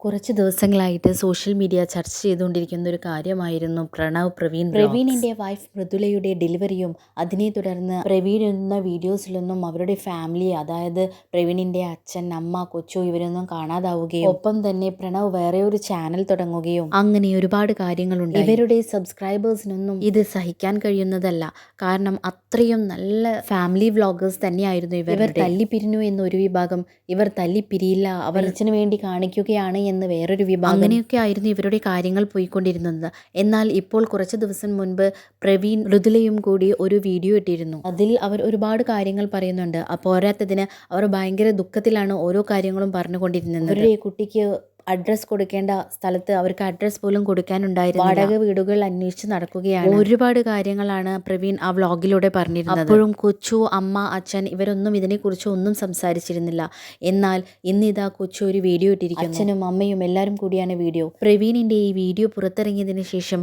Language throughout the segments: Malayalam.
കുറച്ച് ദിവസങ്ങളായിട്ട് സോഷ്യൽ മീഡിയ ചർച്ച ചെയ്തുകൊണ്ടിരിക്കുന്ന ഒരു കാര്യമായിരുന്നു പ്രണവ് പ്രവീൺ പ്രവീണിന്റെ വൈഫ് മൃദുലയുടെ ഡെലിവറിയും അതിനെ തുടർന്ന് പ്രവീൺ എന്ന വീഡിയോസിലൊന്നും അവരുടെ ഫാമിലി അതായത് പ്രവീണിന്റെ അച്ഛൻ അമ്മ കൊച്ചു ഇവരൊന്നും കാണാതാവുകയും ഒപ്പം തന്നെ പ്രണവ് വേറെ ഒരു ചാനൽ തുടങ്ങുകയും അങ്ങനെ ഒരുപാട് കാര്യങ്ങളുണ്ട് ഇവരുടെ സബ്സ്ക്രൈബേഴ്സിനൊന്നും ഇത് സഹിക്കാൻ കഴിയുന്നതല്ല. കാരണം അത്രയും നല്ല ഫാമിലി വ്ളോഗേഴ്സ് തന്നെയായിരുന്നു ഇവർ ഇവർ തല്ലിപ്പിരിഞ്ഞു എന്നൊരു വിഭാഗം ഇവർ തല്ലിപ്പിരിയില്ല. അവർ അച്ഛന് വേണ്ടി കാണിക്കുകയാണ് എന്ന് വേറൊരു വിഭാഗം അങ്ങനെയൊക്കെ ആയിരുന്നു ഇവരുടെ കാര്യങ്ങൾ പോയിക്കൊണ്ടിരുന്നത്. എന്നാൽ ഇപ്പോൾ കുറച്ച് ദിവസം മുൻപ് പ്രവീൺ മൃദുലയും കൂടി ഒരു വീഡിയോ ഇട്ടിരുന്നു. അതിൽ അവർ ഒരുപാട് കാര്യങ്ങൾ പറയുന്നുണ്ട്. അപ്പോൾ പോരാത്തതിന് അവർ ഭയങ്കര ദുഃഖത്തിലാണ് ഓരോ കാര്യങ്ങളും പറഞ്ഞുകൊണ്ടിരുന്നത്. അവരുടെ കുട്ടിക്ക് അഡ്രസ് കൊടുക്കേണ്ട സ്ഥലത്ത് അവർക്ക് അഡ്രസ് പോലും കൊടുക്കാനുണ്ടായിരുന്നു വാടക വീടുകൾ അന്വേഷിച്ച് നടക്കുകയാണ്. ഒരുപാട് കാര്യങ്ങളാണ് പ്രവീൺ ആ വ്ളോഗിലൂടെ പറഞ്ഞിരുന്നത്. അപ്പോഴും കൊച്ചു അമ്മ അച്ഛൻ ഇവരൊന്നും ഇതിനെക്കുറിച്ച് ഒന്നും സംസാരിച്ചിരുന്നില്ല. എന്നാൽ ഇന്നിതാ കൊച്ചു ഒരു വീഡിയോ ഇട്ടിരിക്കുന്നു. അച്ഛനും അമ്മയും എല്ലാവരും കൂടിയാണ് വീഡിയോ. പ്രവീണിന്റെ ഈ വീഡിയോ പുറത്തിറങ്ങിയതിന് ശേഷം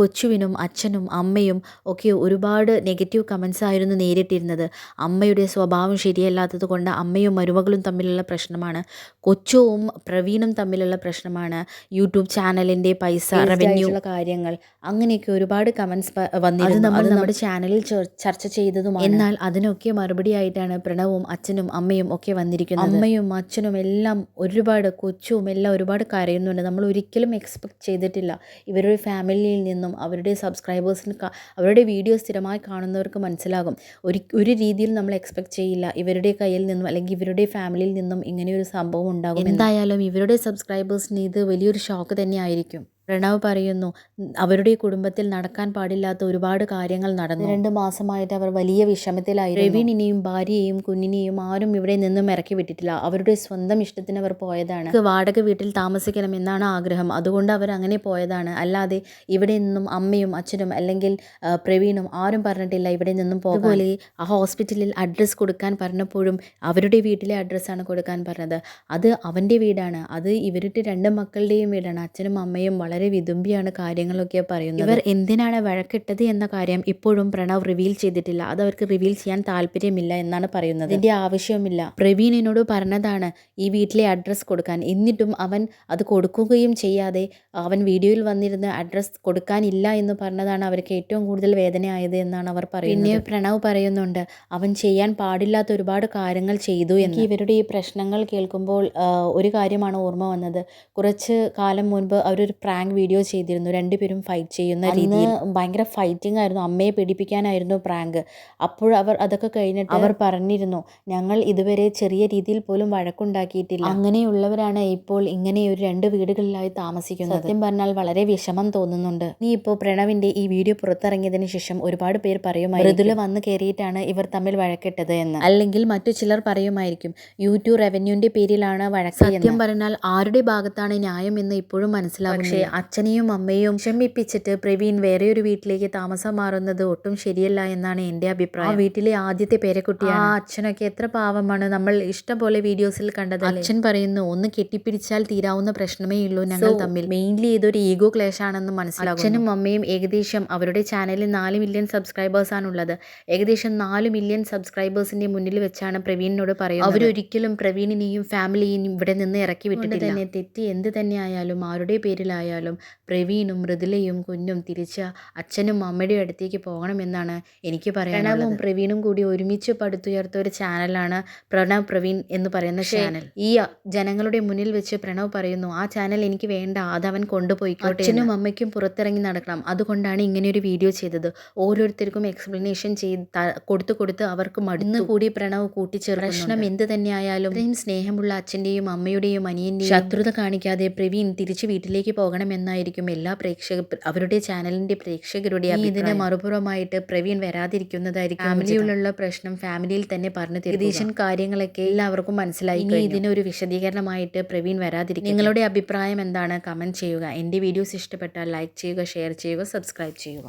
കൊച്ചുവിനും അച്ഛനും അമ്മയും ഒക്കെ ഒരുപാട് നെഗറ്റീവ് കമന്റ്സ് ആയിരുന്നു നേരിട്ടിരുന്നത്. അമ്മയുടെ സ്വഭാവം ശരിയല്ലാത്തത് കൊണ്ട് അമ്മയും മരുമകളും തമ്മിലുള്ള പ്രശ്നമാണ്. കൊച്ചുവും പ്രവീണും തമ്മിലുള്ള പ്രശ്നമാണ്. യൂട്യൂബ് ചാനലിന്റെ പൈസ റവന്യൂ ഉള്ള കാര്യങ്ങൾ അങ്ങനെയൊക്കെ ഒരുപാട് കമൻസ് വന്നിരുന്നു. നമ്മൾ നമ്മുടെ ചാനലിൽ ചർച്ച ചെയ്തതുമാണ്. എന്നാൽ അതിനൊക്കെ മറുപടി ആയിട്ടാണ് പ്രണവും അച്ഛനും അമ്മയും ഒക്കെ വന്നിരിക്കുന്നത്. അമ്മയും അച്ഛനും എല്ലാം ഒരുപാട് കൊച്ചും എല്ലാം ഒരുപാട് കരയുന്നുണ്ട്. നമ്മൾ ഒരിക്കലും എക്സ്പെക്ട് ചെയ്തിട്ടില്ല. ഇവരുടെ ഫാമിലിയിൽ നിന്നും അവരുടെ സബ്സ്ക്രൈബേഴ്സിന് അവരുടെ വീഡിയോ സ്ഥിരമായി കാണുന്നവർക്ക് മനസ്സിലാകും. ഒരു ഒരു രീതിയിൽ നമ്മൾ എക്സ്പെക്ട് ചെയ്യില്ല. ഇവരുടെ കയ്യിൽ നിന്നും അല്ലെങ്കിൽ ഇവരുടെ ഫാമിലിയിൽ നിന്നും ഇങ്ങനെയൊരു സംഭവം ഉണ്ടാകും എന്തായാലും ഇവരുടെ സബ്സ്ക്രൈബേഴ്സിന് ഇത് വലിയൊരു ഷോക്ക് തന്നെയായിരിക്കും. പ്രണവ് പറയുന്നു അവരുടെ കുടുംബത്തിൽ നടക്കാൻ പാടില്ലാത്ത ഒരുപാട് കാര്യങ്ങൾ നടന്നു. രണ്ട് മാസമായിട്ട് അവർ വലിയ വിഷമത്തിലായിരുന്നു. രവീണിനെയും ഭാര്യയെയും കുഞ്ഞിനെയും ആരും ഇവിടെ നിന്നും ഇറക്കി വിട്ടിട്ടില്ല. അവരുടെ സ്വന്തം ഇഷ്ടത്തിന് അവർ പോയതാണ്. വാടക വീട്ടിൽ താമസിക്കണം എന്നാണ് ആഗ്രഹം. അതുകൊണ്ട് അവർ അങ്ങനെ പോയതാണ്. അല്ലാതെ ഇവിടെ നിന്നും അമ്മയും അച്ഛനും അല്ലെങ്കിൽ പ്രവീണും ആരും പറഞ്ഞിട്ടില്ല ഇവിടെ നിന്നും പോകാൻ. അതുപോലെ ആ ഹോസ്പിറ്റലിൽ അഡ്രസ്സ് കൊടുക്കാൻ പറഞ്ഞപ്പോഴും അവരുടെ വീട്ടിലെ അഡ്രസ്സാണ് കൊടുക്കാൻ പറഞ്ഞത്. അത് അവന്റെ വീടാണ്. അത് ഇവരുടെ രണ്ട് മക്കളുടെയും വീടാണ്. അച്ഛനും അമ്മയും വളരെ വിതുമ്പിയാണ് കാര്യങ്ങളൊക്കെ പറയുന്നത്. ഇവർ എന്തിനാണ് വഴക്കിട്ടത് എന്ന കാര്യം ഇപ്പോഴും പ്രണവ് റിവീൽ ചെയ്തിട്ടില്ല. അത് അവർക്ക് റിവീൽ ചെയ്യാൻ താല്പര്യമില്ല എന്നാണ് പറയുന്നത്. ഇതിന്റെ ആവശ്യവുമില്ല. പ്രവീണിനോട് എന്നോട് പറഞ്ഞതാണ് ഈ വീട്ടിലെ അഡ്രസ്സ് കൊടുക്കാൻ. എന്നിട്ടും അവൻ അത് കൊടുക്കുകയും ചെയ്യാതെ അവൻ വീഡിയോയിൽ വന്നിരുന്ന് അഡ്രസ്സ് കൊടുക്കാനില്ല എന്ന് പറഞ്ഞതാണ് അവർക്ക് ഏറ്റവും കൂടുതൽ വേദനയായത് എന്നാണ് അവർ പറയുന്നത്. പിന്നെ പ്രണവ് പറയുന്നുണ്ട് അവൻ ചെയ്യാൻ പാടില്ലാത്ത ഒരുപാട് കാര്യങ്ങൾ ചെയ്തു എന്ന്. ഇവരുടെ ഈ പ്രശ്നങ്ങൾ കേൾക്കുമ്പോൾ ഒരു കാര്യമാണ് ഓർമ്മ വന്നത്. കുറച്ച് കാലം മുൻപ് അവരൊരു പ്രാങ്ക് വീഡിയോ ചെയ്തിരുന്നു. രണ്ടുപേരും ഫൈറ്റ് ചെയ്യുന്ന രീതി ഭയങ്കര ഫൈറ്റിംഗ് ആയിരുന്നു. അമ്മയെ പീഡിപ്പിക്കാനായിരുന്നു പ്രാങ്ക് അപ്പോൾ അവർ അതൊക്കെ കഴിഞ്ഞിട്ട് അവർ പറഞ്ഞിരുന്നു ഞങ്ങൾ ഇതുവരെ ചെറിയ രീതിയിൽ പോലും വഴക്കുണ്ടാക്കിയിട്ടില്ല. അങ്ങനെയുള്ളവരാണ് ഇപ്പോൾ ഇങ്ങനെ ഒരു രണ്ട് വീടുകളിലായി താമസിക്കുന്നത്. സത്യം പറഞ്ഞാൽ വളരെ വിഷമം തോന്നുന്നുണ്ട്. നീ ഇപ്പോൾ പ്രണവിന്റെ ഈ വീഡിയോ പുറത്തിറങ്ങിയതിന് ശേഷം ഒരുപാട് പേർ പറയുമായി മൃദുല വന്ന് കയറിയിട്ടാണ് ഇവർ തമ്മിൽ വഴക്കിട്ടത് എന്ന്. അല്ലെങ്കിൽ മറ്റു ചിലർ പറയുമായിരിക്കും യൂട്യൂബ് റവന്യൂന്റെ പേരിലാണ് വഴക്ക് സത്യം പറഞ്ഞാൽ ആരുടെ ഭാഗത്താണ് ന്യായം എന്ന് ഇപ്പോഴും പക്ഷേ മനസ്സിലാകുന്നില്ല അച്ഛനെയും അമ്മയും ക്ഷമിപ്പിച്ചിട്ട് പ്രവീൺ വേറെ ഒരു വീട്ടിലേക്ക് താമസം മാറുന്നത് ഒട്ടും ശരിയല്ല എന്നാണ് എന്റെ ആ വീട്ടിലെ ആദ്യത്തെ ആ പേരക്കുട്ടിയാണ് അച്ഛനൊക്കെ എത്ര പാവമാണ്. നമ്മൾ ഇഷ്ടം പോലെ വീഡിയോസിൽ കണ്ടത് അച്ഛൻ പറയുന്നു ഒന്ന് കെട്ടിപ്പിടിച്ചാൽ തീരാവുന്ന പ്രശ്നമേ ഉള്ളൂ ഞങ്ങൾ തമ്മിൽ. മെയിൻലി ഇതൊരു ഈഗോ ക്ലേഷ് ആണെന്ന് മനസ്സിലാകും അച്ഛനും അമ്മയും ഏകദേശം അവരുടെ ചാനലിൽ നാല് മില്യൺ സബ്സ്ക്രൈബേഴ്സ് ആണുള്ളത് ഏകദേശം നാല് മില്യൺ സബ്സ്ക്രൈബേഴ്സിന്റെ മുന്നിൽ വെച്ചാണ് പ്രവീണിനോട് പറയുന്നത്. അവരൊരിക്കലും പ്രവീണിനെയും ഫാമിലിയെയും ഇവിടെ നിന്ന് ഇറക്കി വിട്ടിട്ട് വിട്ടിട്ടില്ല. തന്നെ തെറ്റ് എന്ത് തന്നെയായാലും ആരുടെ പേരിലായാലും പ്രവീണും മൃദുലയും കുഞ്ഞും തിരിച്ച് അച്ഛനും അമ്മയുടെ അടുത്തേക്ക് പോകണമെന്നാണ് എനിക്ക് പ്രണവും പറയാനുള്ളത് പ്രവീണും കൂടി ഒരുമിച്ച് പടുത്തുയർത്ത ഒരു ചാനലാണ് പ്രണവ് പ്രവീൺ എന്ന് പറയുന്ന ചാനൽ. ഈ ജനങ്ങളുടെ മുന്നിൽ വെച്ച് പ്രണവ് പറയുന്നു ആ ചാനൽ എനിക്ക് വേണ്ട അത് അവൻ കൊണ്ടുപോയിക്കോട്ടെ അച്ഛനും അമ്മയ്ക്കും പുറത്തിറങ്ങി നടക്കണം. അതുകൊണ്ടാണ് ഇങ്ങനെ ഒരു വീഡിയോ ചെയ്തത്. ഓരോരുത്തർക്കും എക്സ്പ്ലനേഷൻ ചെയ്ത് കൊടുത്തു കൊടുത്ത് അവർക്ക് മടുന്ന് കൂടി പ്രണവ് കൂട്ടിച്ചേർ പ്രശ്നം എന്ത് തന്നെയായാലും സ്നേഹമുള്ള അച്ഛന്റെയും അമ്മയുടെയും അനിയന്റെയും ശത്രുത കാണിക്കാതെ പ്രവീൺ തിരിച്ചു വീട്ടിലേക്ക് പോകണമെന്നായിരിക്കും എല്ലാ പ്രേക്ഷക അവരുടെ ചാനലിന്റെ പ്രേക്ഷകരുടെ ഇതിന് മറുപുറമായിട്ട് പ്രവീൺ വരാതിരിക്കുന്നതായിരിക്കും ഫാമിലിയിലുള്ള പ്രശ്നം ഫാമിലിയിൽ തന്നെ പറഞ്ഞു. ഏകദേശം കാര്യങ്ങളൊക്കെ എല്ലാവർക്കും മനസ്സിലായി ഇനി ഇതിനൊരു വിശദീകരണമായിട്ട് പ്രവീൺ വരാതിരിക്കും നിങ്ങളുടെ അഭിപ്രായം എന്താണ്? കമന്റ് ചെയ്യുക. എന്റെ വീഡിയോസ് ഇഷ്ടപ്പെട്ടാൽ ലൈക്ക് ചെയ്യുക ഷെയർ ചെയ്യുക സബ്സ്ക്രൈബ് ചെയ്യുക.